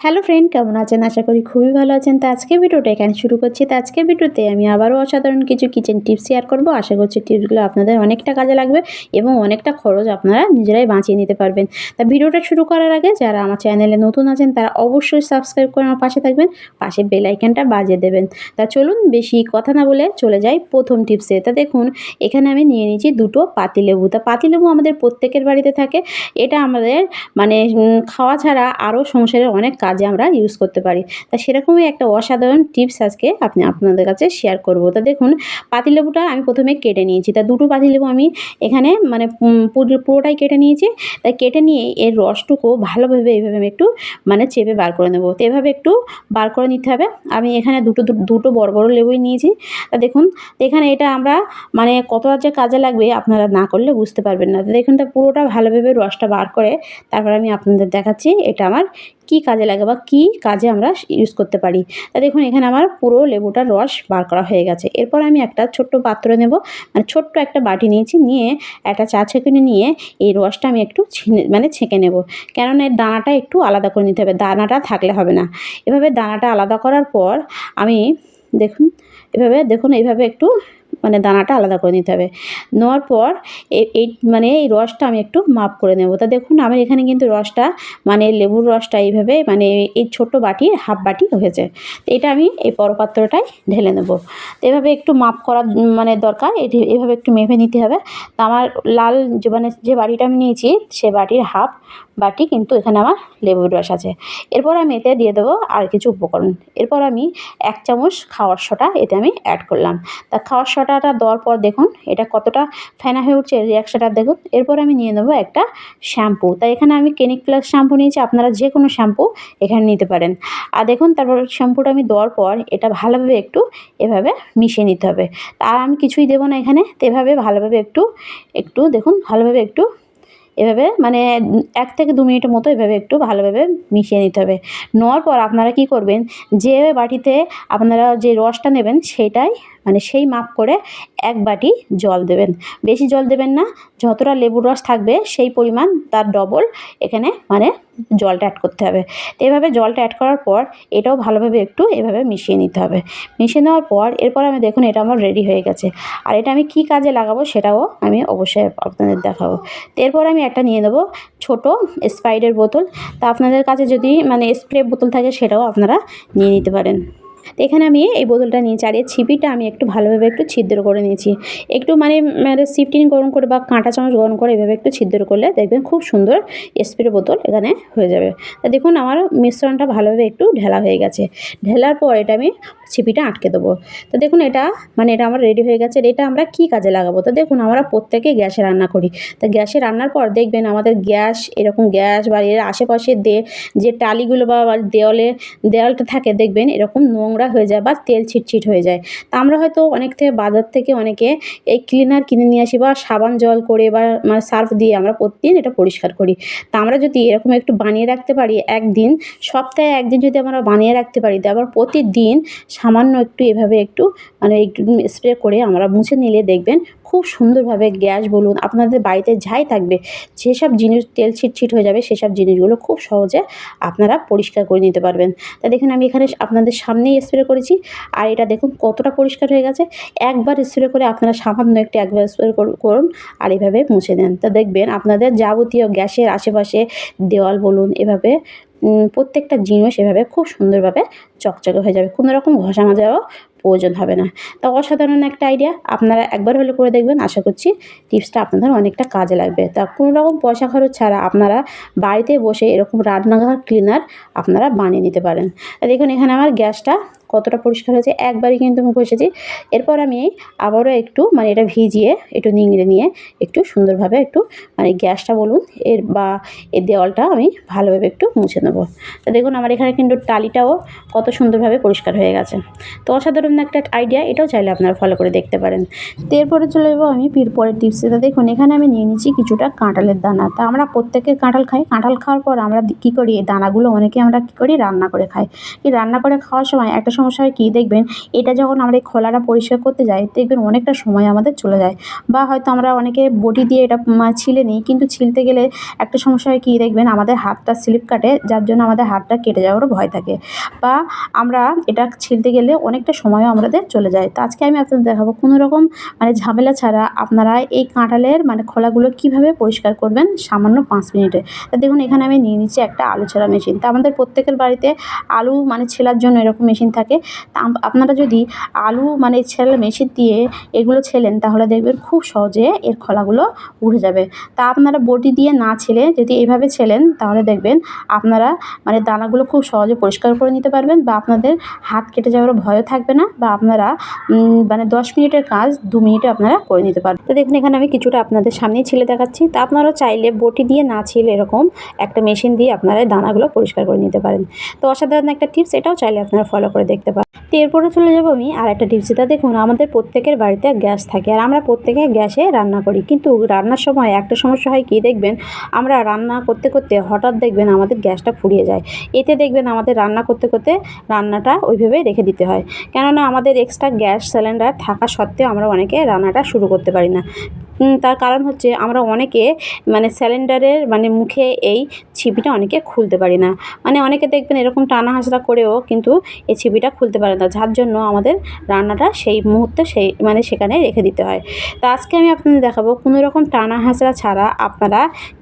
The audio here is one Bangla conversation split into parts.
হ্যালো ফ্রেন্ড, কেমন আছেন? আশা করি খুবই ভালো আছেন। তো আজকে ভিডিওটা এখানে শুরু করছি। তো আজকে ভিডিওতে আমি আবারও অসাধারণ কিছু কিচেন টিপস শেয়ার করব। আশা করছি টিপসগুলো আপনাদের অনেকটা কাজে লাগবে এবং অনেকটা খরচ আপনারা নিজেরাই বাঁচিয়ে নিতে পারবেন। তা ভিডিওটা শুরু করার আগে যারা আমার চ্যানেলে নতুন আছেন, তারা অবশ্যই সাবস্ক্রাইব করে আমার পাশে থাকবেন। পাশে বেল আইকনটা বাজিয়ে দেবেন। তা চলুন বেশি কথা না বলে চলে যাই প্রথম টিপসে তা দেখুন, এখানে আমি নিয়ে নিয়েছি দুটো পাতিলেবু তা পাতিলেবু আমাদের প্রত্যেকের বাড়িতে থাকে। এটা আমাদের মানে খাওয়া ছাড়া আরও সংসারের অনেক কাজে আমরা ইউজ করতে পারি। তা সেরকমই একটা অসাধারণ টিপস আজকে আপনি আপনাদের কাছে শেয়ার করব। তা দেখুন, পাতিলেবুটা আমি প্রথমে কেটে নিয়েছি। তা দুটো পাতিলেবু আমি এখানে মানে পুরো- পুরোটাই কেটে নিয়েছি। তাই কেটে নিয়ে এর রসটুকু ভালোভাবে এইভাবে আমি একটু মানে চেপে বার করে নেব। তো এভাবে একটু বার করে নিতে হবে। আমি এখানে দুটো দুটো বড় বড় লেবুই নিয়েছি। তা দেখুন, এখানে এটা আমরা মানে কত যে কাজে লাগবে আপনারা না করলে বুঝতে পারবেন না। তো দেখুন, তা পুরোটা ভালোভাবে রসটা বার করে তারপর আমি আপনাদের দেখাচ্ছি। এটা আমার কি কাজে লাগে বা কি কাজে আমরা ইউজ করতে পারি। তা দেখুন, এখানে আমার পুরো লেবুটার রস বার করা হয়ে গেছে। এরপর আমি একটা ছোট্ট পাত্র নেব। মানে ছোট্ট একটা বাটি নিয়েছি, নিয়ে একটা চা ছেঁকুনি নিয়ে এই রসটা আমি একটু মানে ছেঁকে নেব। কেননা এর দানাটা একটু আলাদা করে নিতে হবে, দানাটা থাকলে হবে না। এভাবে দানাটা আলাদা করার পর আমি দেখুন, এভাবে দেখুন, এইভাবে একটু মানে দানাটা আলাদা করে নিতে হবে। নেওয়ার পর এই মানে এই রসটা আমি একটু মাপ করে নেব। তা দেখুন, আমার এখানে কিন্তু রসটা মানে লেবুর রসটা এইভাবে মানে এই ছোট্ট বাটি হাফ বাটি হয়েছে। তো এটা আমি এই বড় পাত্রটায় ঢেলে নেব। তো এভাবে একটু মাপ করার মানে দরকার, এটি এভাবে একটু মেপে নিতে হবে। তা আমার লাল যে মানে যে বাটিটা আমি নিয়েছি, সে বাটির হাফ বাটি কিন্তু এখানে আমার লেবুর রস আছে। এরপর আমি এতে দিয়ে দেবো আর কিছু উপকরণ। এরপর আমি এক চামচ খাওয়ার সোডা এতে আমি অ্যাড করলাম। তা খাওয়ার সোডাটা দেওয়ার পর দেখুন, এটা কতটা ফেনা হয়ে উঠছে রিয়াকশনটা দেখুন। এরপর আমি নিয়ে নেব একটা শ্যাম্পু তাই এখানে আমি ক্লিনিক প্লাস শ্যাম্পু নিয়েছি, আপনারা যে কোনো শ্যাম্পু এখানে নিতে পারেন। আর দেখুন, তারপর শ্যাম্পুটা আমি দেওয়ার পর এটা ভালোভাবে একটু এভাবে মিশিয়ে নিতে হবে। আর আমি কিছুই দেবো না এখানে। তো এভাবে ভালোভাবে একটু একটু দেখুন, ভালোভাবে একটু এভাবে মানে এক থেকে দু মিনিটের মতো এভাবে একটু ভালোভাবে মিশিয়ে নিতে হবে। নেওয়ার পর আপনারা কি করবেন? যে বাটিতে আপনারা যে রসটা নেবেন সেটাই মানে সেই মাপ করে এক বাটি জল দেবেন। বেশি জল দেবেন না, যতটা লেবুর রস থাকবে সেই পরিমাণ তার ডবল এখানে মানে জলটা অ্যাড করতে হবে। তো এভাবে জলটা অ্যাড করার পর এটাও ভালোভাবে একটু এভাবে মিশিয়ে নিতে হবে। মিশিয়ে নেওয়ার পর এরপর আমি দেখুন এটা আমার রেডি হয়ে গেছে। আর এটা আমি কি কাজে লাগাবো সেটাও আমি অবশ্যই আপনাদের দেখাবো। তো এরপর আমি একটা নিয়ে নেব ছোট স্পাইডের বোতল। তা আপনাদের কাছে যদি মানে স্প্রে বোতল থাকে সেটাও আপনারা নিয়ে নিতে পারেন। তো এখানে আমি এই বোতলটা নিয়েছি আর এই ছিপিটা আমি একটু ভালোভাবে একটু ছিদ্র করে নিয়েছি। একটু মানে মানে সিফটিন গরম করে বা কাঁটা চামচ গরম করে এভাবে একটু ছিদ্র করলে দেখবেন খুব সুন্দর স্প্রে বোতল এখানে হয়ে যাবে। তা দেখুন, আমার মিশ্রণটা ভালোভাবে একটু ঢেলা হয়ে গেছে। ঢেলার পর এটা আমি ছিপিটা আটকে দেবো। তো দেখুন, এটা মানে এটা আমার রেডি হয়ে গেছে। এটা আমরা কি কাজে লাগাবো? তো দেখুন, আমরা প্রত্যেকে গ্যাসে রান্না করি। তা গ্যাসে রান্নার পর দেখবেন আমাদের গ্যাস, এরকম গ্যাস বা এর আশেপাশে দে, যে টালিগুলো বা দেওয়ালে, দেওয়ালটা থাকে, দেখবেন এরকম নোংরা হয়ে যায় বা তেল ছিটছিট হয়ে যায়। তা আমরা হয়তো অনেক থেকে বাজার থেকে অনেকে এই ক্লিনার কিনে নিয়ে আসি বা সাবান জল করে বা মানে সার্ফ দিয়ে আমরা প্রতিদিন এটা পরিষ্কার করি। তা আমরা যদি এরকম একটু বানিয়ে রাখতে পারি একদিন, সপ্তাহে একদিন যদি আমরা বানিয়ে রাখতে পারি তারপর প্রতিদিন সামান্য একটু এভাবে একটু মানে একটু স্প্রে করে আমরা মুছে নিলে দেখবেন খুব সুন্দরভাবে গ্যাস বলুন, আপনাদের বাড়িতে যাই থাকবে, যেসব জিনিস তেল ছিটছিট হয়ে যাবে সেসব জিনিসগুলো খুব সহজে আপনারা পরিষ্কার করে নিতে পারবেন। তা দেখুন, আমি এখানে আপনাদের সামনেই স্প্রে করেছি, আর এটা দেখুন কতটা পরিষ্কার হয়ে গেছে। একবার স্প্রে করে আপনারা সামান্য একটু একবার স্প্রে করুন, আর এভাবে মুছে দেন তা দেখবেন আপনাদের যাবতীয় গ্যাসের আশেপাশে দেওয়াল বলুন, এভাবে প্রত্যেকটা জিনিস এভাবে খুব সুন্দরভাবে চকচকে হয়ে যাবে। কোনো রকম ঘষা মাজারও প্রয়োজন হবে না। তা অসাধারণ একটা আইডিয়া আপনারা একবার হলে করে দেখবেন। আশা করছি টিপসটা আপনাদের অনেকটা কাজে লাগবে। তা কোনো রকম পয়সা খরচ ছাড়া আপনারা বাড়িতে বসে এরকম রান্নাঘর ক্লিনার আপনারা বানিয়ে নিতে পারেন। দেখুন, এখানে আমার গ্যাসটা কতটা পরিষ্কার হয়েছে একবারই কিন্তু আমি বসেছি। এরপর আমি আবারও একটু মানে এটা ভিজিয়ে একটু নিংড়ে নিয়ে একটু সুন্দরভাবে একটু মানে গ্যাসটা বলুন এর বা এর দেওয়ালটা আমি ভালোভাবে একটু মুছে নেব। তো দেখুন আমার এখানে কিন্তু টালিটাও কত সুন্দরভাবে পরিষ্কার হয়ে গেছে। তো অসাধারণ একটা আইডিয়া এটাও চাইলে আপনারা ফলো করে দেখতে পারেন। তো এরপরে চলে যাব আমি পীর পরের টিপসে তা দেখুন, এখানে আমি নিয়ে নিচ্ছি কিছুটা কাঁঠালের দানা। তা আমরা প্রত্যেকে কাঁঠাল খাই। কাঁঠাল খাওয়ার পর আমরা কী করি? এই দানাগুলো অনেকে আমরা কী করি? রান্না করে খাই। এই রান্না করে খাওয়ার সময় একটা সমস্যা হয় কী দেখবেন? এটা যখন আমরা এই খোলাটা পরিষ্কার করতে যাই দেখবেন অনেকটা সময় আমাদের চলে যায়। বা হয়তো আমরা অনেকে বটি দিয়ে এটা ছিলে নিই, কিন্তু ছিলতে গেলে একটা সমস্যা হয় কী দেখবেন? আমাদের হাতটা স্লিপ কাটে, যার জন্য আমাদের হাতটা কেটে যাওয়ারও ভয় থাকে। বা আমরা এটা ছিলতে গেলে অনেকটা সময়ও আমাদের চলে যায়। তো আজকে আমি আপনাদের দেখাবো কোনো রকম মানে ঝামেলা ছাড়া আপনারা এই কাঁঠালের মানে খোলাগুলো কীভাবে পরিষ্কার করবেন সামান্য পাঁচ মিনিটে। তা দেখুন, এখানে আমি নিয়ে নিচ্ছি একটা আলু ছেঁড়া মেশিন। তা আমাদের প্রত্যেকের বাড়িতে আলু মানে ছেলার জন্য এরকম মেশিন থাকে। তা আপনারা যদি আলু মানে ছেলার মেশিন দিয়ে এগুলো ছেলেন, তাহলে দেখবেন খুব সহজে এর খোলাগুলো উঠে যাবে। তা আপনারা বটি দিয়ে না ছেলে যদি এভাবে ছেলেন, তাহলে দেখবেন আপনারা মানে দানাগুলো খুব সহজে পরিষ্কার করে নিতে পারবেন বা আপনাদের হাত কেটে যাওয়ার ভয়ও থাকবে না বা আপনারা মানে দশ মিনিটের কাজ দু মিনিটে আপনারা করে নিতে পারবেন। তো দেখুন, এখানে আমি কিছুটা আপনাদের সামনেই ছেলে দেখাচ্ছি। তা আপনারা চাইলে বটি দিয়ে না ছেলে এরকম একটা মেশিন দিয়ে আপনারা দানাগুলো পরিষ্কার করে নিতে পারেন। তো অসাধারণ একটা টিপস, এটাও চাইলে আপনারা ফলো করে দেখতে পারেন তো এরপরে চলে যাব আমি আর একটা টিপস এটা দেখুন, আমাদের প্রত্যেকের বাড়িতে গ্যাস থাকে, আর আমরা প্রত্যেকে গ্যাসে রান্না করি। কিন্তু রান্নার সময় একটা সমস্যা হয় কি দেখবেন, আমরা রান্না করতে করতে হঠাৎ দেখবেন আমাদের গ্যাসটা ফুরিয়ে যায়। এতে দেখবেন আমাদের রান্না করতে করতে রান্নাটা ওইভাবে রেখে দিতে হয়। কেননা আমাদের এক্সট্রা গ্যাস সিলিন্ডার থাকা সত্ত্বেও আমরা অনেকে রান্নাটা শুরু করতে পারি না। তার কারণ হচ্ছে আমরা অনেকে মানে সিলিন্ডারের মানে মুখে এই ছিপিটা অনেকে খুলতে পারি না। মানে অনেকে দেখবেন এরকম টানা হাসড়া করেও কিন্তু এই ছিপিটা খুলতে পারে না। যার জন্য আমাদের রান্নাটা সেই মুহূর্তে সেই মানে সেখানে রেখে দিতে হয়। তা আজকে আমি আপনাদের দেখাবো কোনো রকম টানা হাসড়া ছাড়া আপনারা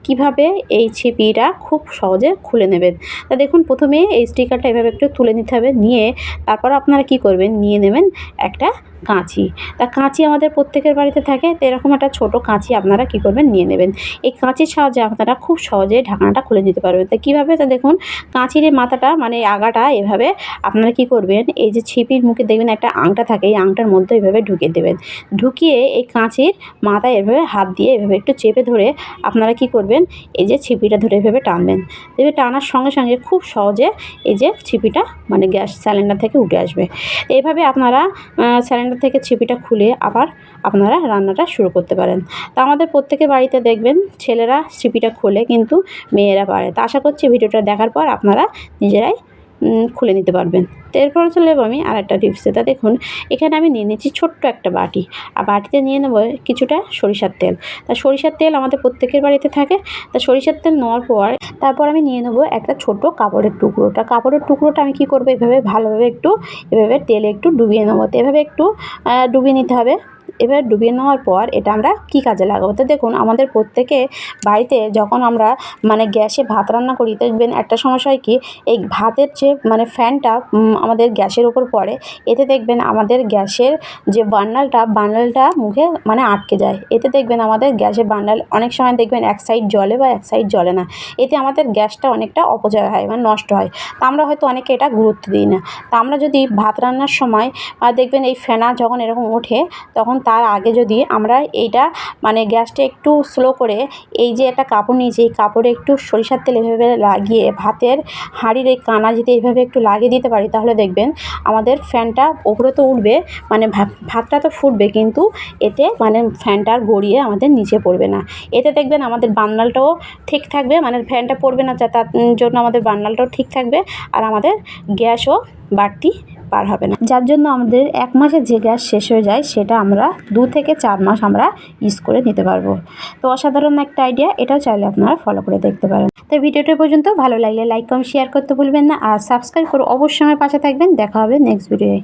কীভাবে এই ছিপিটা খুব সহজে খুলে নেবেন? তা দেখুন, প্রথমে এই স্টিকারটা এভাবে একটু তুলে নিতে হবে, নিয়ে তারপর আপনারা কি করবেন? নিয়ে নেবেন একটা কাঁচি। তা কাঁচি আমাদের প্রত্যেকের বাড়িতে থাকে, তো এরকম একটা ছোট কাঁচি আপনারা কি করবেন? নিয়ে নেবেন। এই কাঁচির সাহায্যে আপনারা খুব সহজে ঢাকনাটা খুলে নিতে পারবেন। তা কীভাবে? তা দেখুন, কাঁচির মাথাটা মানে আগাটা এভাবে আপনারা কি করবেন? এই যে ছিপির মুখে দেখবেন একটা আংটা থাকে, এই আংটার মধ্যে এভাবে ঢুকিয়ে দেবেন। ঢুকিয়ে এই কাঁচির মাথায় এভাবে হাত দিয়ে এভাবে একটু চেপে ধরে আপনারা কি করবেন? এই যে ছিপিটা ধরে এভাবে টানবেন। এভাবে টানার সঙ্গে সঙ্গে খুব সহজে এই যে ছিপিটা মানে গ্যাস সিলিন্ডার থেকে উঠে আসবে। এইভাবে আপনারা সিলিন্ডার থেকে ছিপিটা খুলে আবার আপনারা রান্নাটা শুরু করতে পারেন। তা আমাদের প্রত্যেকে বাড়িতে দেখবেন, ছেলেরা ছিপিটা খোলে কিন্তু মেয়েরা পারে। তা আশা করছি ভিডিওটা দেখার পর আপনারা নিজেরাই খুলে নিতে পারবেন। তো এরপরে চলে যাব আমি আর একটা টিপসে তা দেখুন, এখানে আমি নিয়ে নিচ্ছি ছোট্ট একটা বাটি। আর বাটিতে নিয়ে নেব কিছুটা সরিষার তেল। তা সরিষার তেল আমাদের প্রত্যেকের বাড়িতে থাকে। তা সরিষার তেল নেওয়ার পর তারপর আমি নিয়ে নেব একটা ছোট কাপড়ের টুকরোটা কাপড়ের টুকরোটা আমি কি করব? এভাবে ভালোভাবে একটু, এভাবে তেলে একটু ডুবিয়ে নেব। তো এভাবে একটু ডুবিয়ে নিতে হবে। এবার ডুবিয়ে নেওয়ার পর এটা আমরা কী কাজে লাগাবো? তো দেখুন, আমাদের প্রত্যেকে বাড়িতে যখন আমরা মানে গ্যাসে ভাত রান্না করি, দেখবেন একটা সমস্যা হয় কি, এই ভাতের যে মানে ফ্যানটা আমাদের গ্যাসের উপর পড়ে, এতে দেখবেন আমাদের গ্যাসের যে বার্নালটা বার্নালটা মুখে মানে আটকে যায়। এতে দেখবেন আমাদের গ্যাসের বার্নাল অনেক সময় দেখবেন এক সাইড জ্বলে বা এক সাইড জ্বলে না। এতে আমাদের গ্যাসটা অনেকটা অপচয় হয় মানে নষ্ট হয়। তা আমরা হয়তো অনেকে এটা গুরুত্ব দিই না। তা আমরা যদি ভাত রান্নার সময় দেখবেন এই ফেনা যখন এরকম ওঠে, তখন তার আগে যদি আমরা এইটা মানে গ্যাসটা একটু স্লো করে এই যে একটা কাপড় নিয়েছি, এই কাপড়ে একটু সরিষার তেল এভাবে লাগিয়ে, ভাতের হাঁড়ির এই কানা যদি এইভাবে একটু লাগিয়ে দিতে পারি, তাহলে দেখবেন আমাদের ফ্যানটা ওপরে তো উঠবে মানে ভাত ভাতটা তো ফুটবে, কিন্তু এতে মানে ফ্যানটা আর গড়িয়ে আমাদের নিচে পড়বে না। এতে দেখবেন আমাদের বান্নালটাও ঠিক থাকবে মানে ফ্যানটা পড়বে না যা- তার জন্য আমাদের বান্নালটাও ঠিক থাকবে, আর আমাদের গ্যাসও বাড়তি পার হবে না। যার জন্য আমাদের এক মাসে যে গ্যাস শেষ হয়ে যায়, সেটা আমরা দু থেকে চার মাস আমরা ইউজ করে নিতে পারব। তো অসাধারণ একটা আইডিয়া এটাও চাইলে আপনারা ফলো করে দেখতে পারেন। তো ভিডিওটা পর্যন্ত, ভালো লাগলে লাইক কম শেয়ার করতে ভুলবেন না। আর সাবস্ক্রাইব করে অবশ্যই আমার পাশে থাকবেন। দেখা হবে নেক্সট ভিডিওয়ে